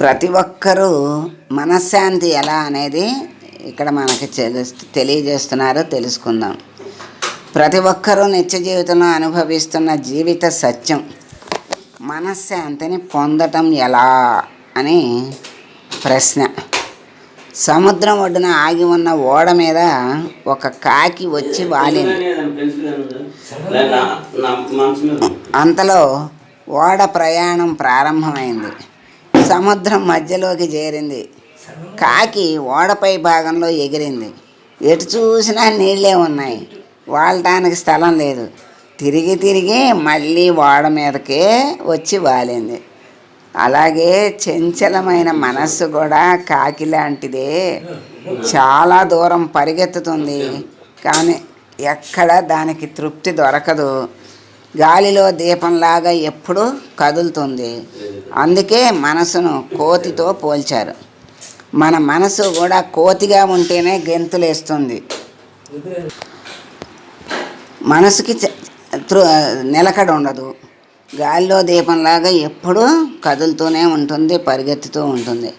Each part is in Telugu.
ప్రతి ఒక్కరూ మనశ్శాంతి ఎలా అనేది ఇక్కడ మనకి తెలియజేస్తున్నారు తెలుసుకుందాం. ప్రతి ఒక్కరూ నిత్య జీవితంలో అనుభవిస్తున్న జీవిత సత్యం మనశ్శాంతిని పొందటం ఎలా అని ప్రశ్న. సముద్రం ఒడ్డున ఆగి ఉన్న ఓడ మీద ఒక కాకి వచ్చి వాలింది. అంతలో ఓడ ప్రయాణం ప్రారంభమైంది. సముద్రం మధ్యలోకి చేరింది. కాకి ఓడపై భాగంలో ఎగిరింది. ఎటు చూసినా నీళ్ళే ఉన్నాయి. వాలటానికి స్థలం లేదు. తిరిగి తిరిగి మళ్ళీ ఓడ మీదకే వచ్చి వాలింది. అలాగే చంచలమైన మనస్సు కూడా కాకి లాంటిదే. చాలా దూరం పరిగెత్తుతుంది. కానీ ఎక్కడ దానికి తృప్తి దొరకదు. గాలిలో దీపంలాగా ఎప్పుడూ కదులుతుంది. అందుకే మనసును కోతితో పోల్చారు. మన మనసు కూడా కోతిగా ఉంటేనే గెంతులేస్తుంది. మనసుకి నిలకడ ఉండదు గాలిలో దీపంలాగా ఎప్పుడూ కదులుతూనే ఉంటుంది పరిగెత్తుతూ ఉంటుంది.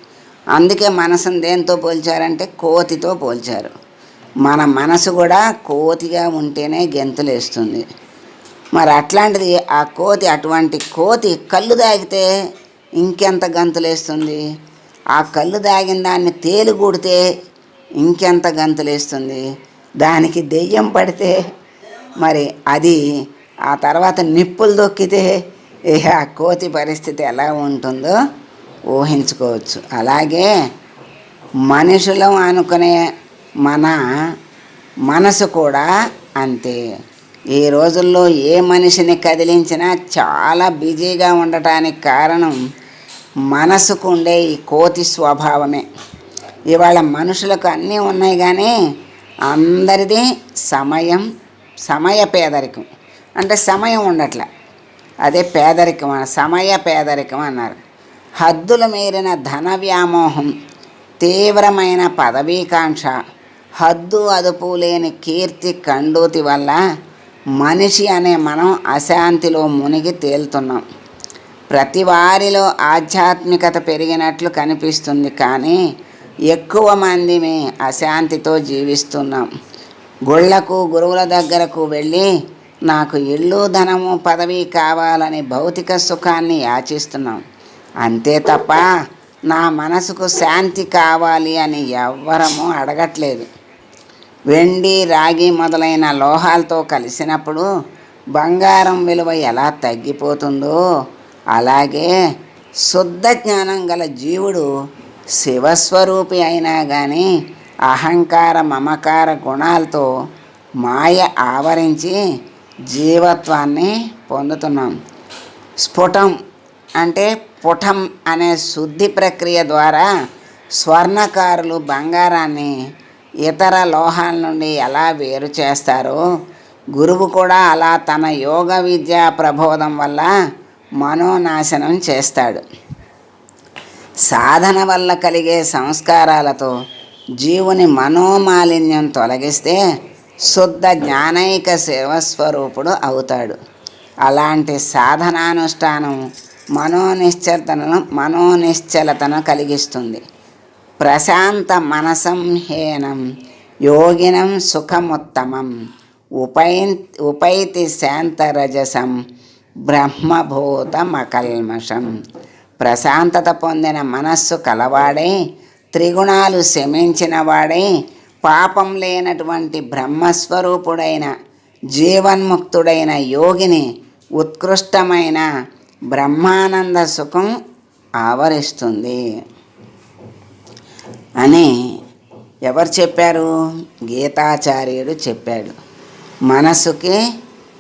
అందుకే మనసును దేంతో పోల్చారంటే కోతితో పోల్చారు. మన మనసు కూడా కోతిగా ఉంటేనే గెంతులేస్తుంది. మరి అట్లాంటిది ఆ కోతి అటువంటి కోతి కళ్ళు తాగితే ఇంకెంత గంతులేస్తుంది? ఆ కళ్ళు తాగిన దాన్ని తేలుకుడితే ఇంకెంత గంతులేస్తుంది? దానికి దెయ్యం పడితే మరి అది ఆ తర్వాత నిప్పులు దొక్కితే ఇక ఆ కోతి పరిస్థితి ఎలా ఉంటుందో ఊహించుకోవచ్చు. అలాగే మనుషులం అనుకునే మన మనసు కూడా అంతే. ఈ రోజుల్లో ఏ మనిషిని కదిలించినా చాలా బిజీగా ఉండటానికి కారణం మనసుకు ఉండే ఈ కోతి స్వభావమే. ఇవాళ మనుషులకు అన్నీ ఉన్నాయి కానీ అందరిది సమయం సమయ పేదరికం. అంటే సమయం ఉండట్ల. అదే పేదరికం సమయ పేదరికం అన్నారు. హద్దులు మీరిన ధన వ్యామోహం తీవ్రమైన పదవీకాంక్ష హద్దు అదుపు లేని కీర్తి కండూతి వల్ల మనిషి అనే మనం అశాంతిలో మునిగి తేలుతున్నాం. ప్రతి వారిలో ఆధ్యాత్మికత పెరిగినట్లు కనిపిస్తుంది కానీ ఎక్కువ మందిమే అశాంతితో జీవిస్తున్నాం. గుళ్ళకు గురువుల దగ్గరకు వెళ్ళి నాకు ఇల్లు ధనము పదవి కావాలని భౌతిక సుఖాన్ని యాచిస్తున్నాం. అంతే తప్ప నా మనసుకు శాంతి కావాలి అని ఎవ్వరము అడగట్లేదు. వెండి రాగి మొదలైన లోహాలతో కలిసినప్పుడు బంగారం విలువ ఎలా తగ్గిపోతుందో అలాగే శుద్ధ జ్ఞానం గల జీవుడు శివస్వరూపి అయినా కానీ అహంకార మమకార గుణాలతో మాయ ఆవరించి జీవత్వాన్ని పొందుతున్నాం. స్ఫుటం అంటే పుటం అనే శుద్ధి ప్రక్రియ ద్వారా స్వర్ణకారులు బంగారాన్ని ఇతర లోహాల నుండి ఎలా వేరు చేస్తారో గురువు కూడా అలా తన యోగ విద్యా ప్రబోధం వల్ల మనోనాశనం చేస్తాడు. సాధన వల్ల కలిగే సంస్కారాలతో జీవుని మనోమాలిన్యం తొలగిస్తే శుద్ధ జ్ఞానైక శివస్వరూపుడు అవుతాడు. అలాంటి సాధనానుష్ఠానం మనోనిశ్చలతను మనోనిశ్చలతను కలిగిస్తుంది. ప్రశాంత మనసంహేనం యోగినం సుఖముత్తమం ఉపై ఉపైతి శాంతరజసం బ్రహ్మభూతమకల్మషం. ప్రశాంతత పొందిన మనస్సు కలవాడై త్రిగుణాలు శమించిన వాడే పాపం లేనటువంటి బ్రహ్మస్వరూపుడైన జీవన్ముక్తుడైన యోగిని ఉత్కృష్టమైన బ్రహ్మానంద సుఖం ఆవరిస్తుంది. అని ఎవరు చెప్పారు? గీతాచార్యుడు చెప్పాడు. మనసుకి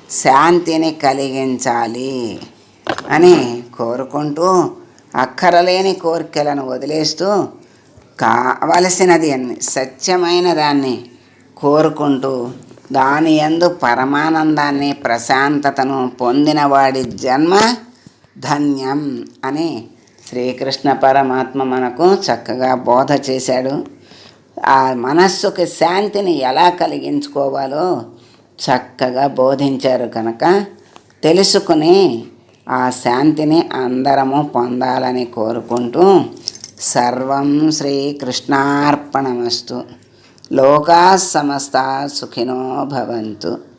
శాంతిని కలిగించాలి అని కోరుకుంటూ అక్కరలేని కోరికలను వదిలేస్తూ కావలసినది అన్ని సత్యమైన దాన్ని కోరుకుంటూ దాని యందు పరమానందాన్ని ప్రశాంతతను పొందినవాడి జన్మ ధన్యం అని శ్రీకృష్ణ పరమాత్మ మనకు చక్కగా బోధ చేశాడు. ఆ మనస్సుకి శాంతిని ఎలా కలిగించుకోవాలో చక్కగా బోధించారు కనుక తెలుసుకుని ఆ శాంతిని అందరము పొందాలని కోరుకుంటూ సర్వం శ్రీకృష్ణార్పణమస్తు. లోకా సమస్త సుఖినో భవంతు.